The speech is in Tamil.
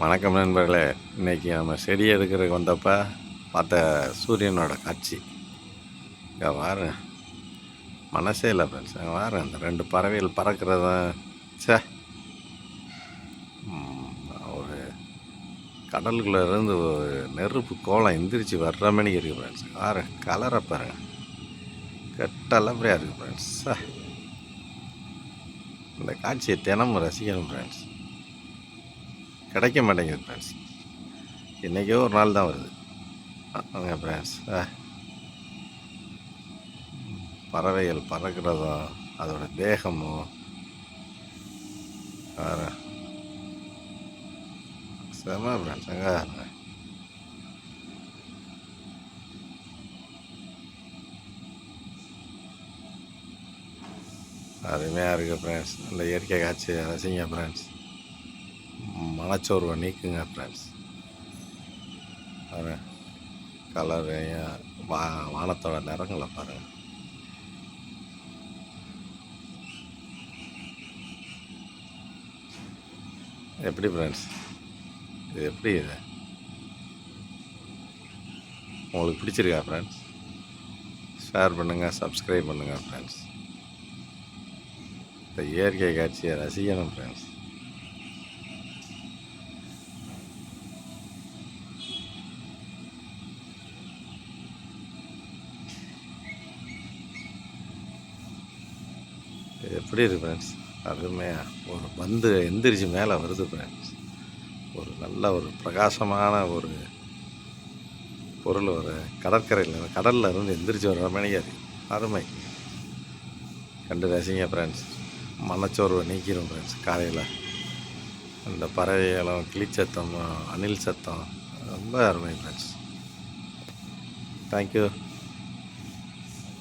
வணக்கம் நண்பர்களே. இன்னைக்கு நம்ம செடி எடுக்கிறதுக்கு வந்தப்போ பார்த்த சூரியனோட காட்சி. இங்கே வாரு மனசே இல்லை ஃப்ரெண்ட்ஸ் அங்கே வாரு அந்த ரெண்டு பறவைகள் பறக்கிறத. சே ஒரு கடலுக்குள்ளே இருந்து ஒரு நெருப்பு கோலம் எந்திரிச்சு வர்ற மணிக்கு இருக்குது ஃப்ரெண்ட்ஸ் வாரு கலரை பாருங்க. கெட்டலப்படியாக இருக்குது ஃப்ரெண்ட்ஸ் இந்த காட்சியை தினமும் ரசிக்கணும் ஃப்ரெண்ட்ஸ் கிடைக்க மாட்டேங்குது ஃப்ரெண்ட்ஸ் என்றைக்கோ ஒரு நாள் தான் வருது. அங்கே ஃப்ரெண்ட்ஸ் பறவைகள் பறக்கிறதும் அதோட தேகமோ வேறு. செம ஃப்ரெண்ட்ஸ் அங்கே அருமையாக இருக்குது ஃப்ரெண்ட்ஸ் நல்ல இயற்கை காட்சி ரசிங்க ஃப்ரெண்ட்ஸ் மனச்சோர்வை நீக்குங்க ஃப்ரெண்ட்ஸ் பாருங்க. கலரையும் வா வானத்தோட நிறங்களை பாருங்கள் எப்படி ஃப்ரெண்ட்ஸ் இது எப்படி இது? உங்களுக்கு பிடிச்சிருக்கா ஃப்ரெண்ட்ஸ் ஷேர் பண்ணுங்கள் சப்ஸ்கிரைப் பண்ணுங்கள் ஃப்ரெண்ட்ஸ் இந்த இயற்கை காட்சியை ரசிக்கணும் ஃப்ரெண்ட்ஸ் எப்படி இருக்கு ஃப்ரெண்ட்ஸ் அருமையாக ஒரு பந்து எந்திரிச்சு மேலே வருது ஃப்ரெண்ட்ஸ் ஒரு நல்ல ஒரு பிரகாசமான ஒரு பொருள் ஒரு கடற்கரையில் கடலில் இருந்து எந்திரிச்சு வர மணிக்காது அருமை. கண்டு ரசிங்க ஃப்ரெண்ட்ஸ் மனச்சோர்வை நீக்கிடும் ஃப்ரெண்ட்ஸ் காலையில் அந்த பறவைகளும் கிளிச்சத்தம் அணில் சத்தம் ரொம்ப அருமை ஃப்ரெண்ட்ஸ் தேங்க்யூ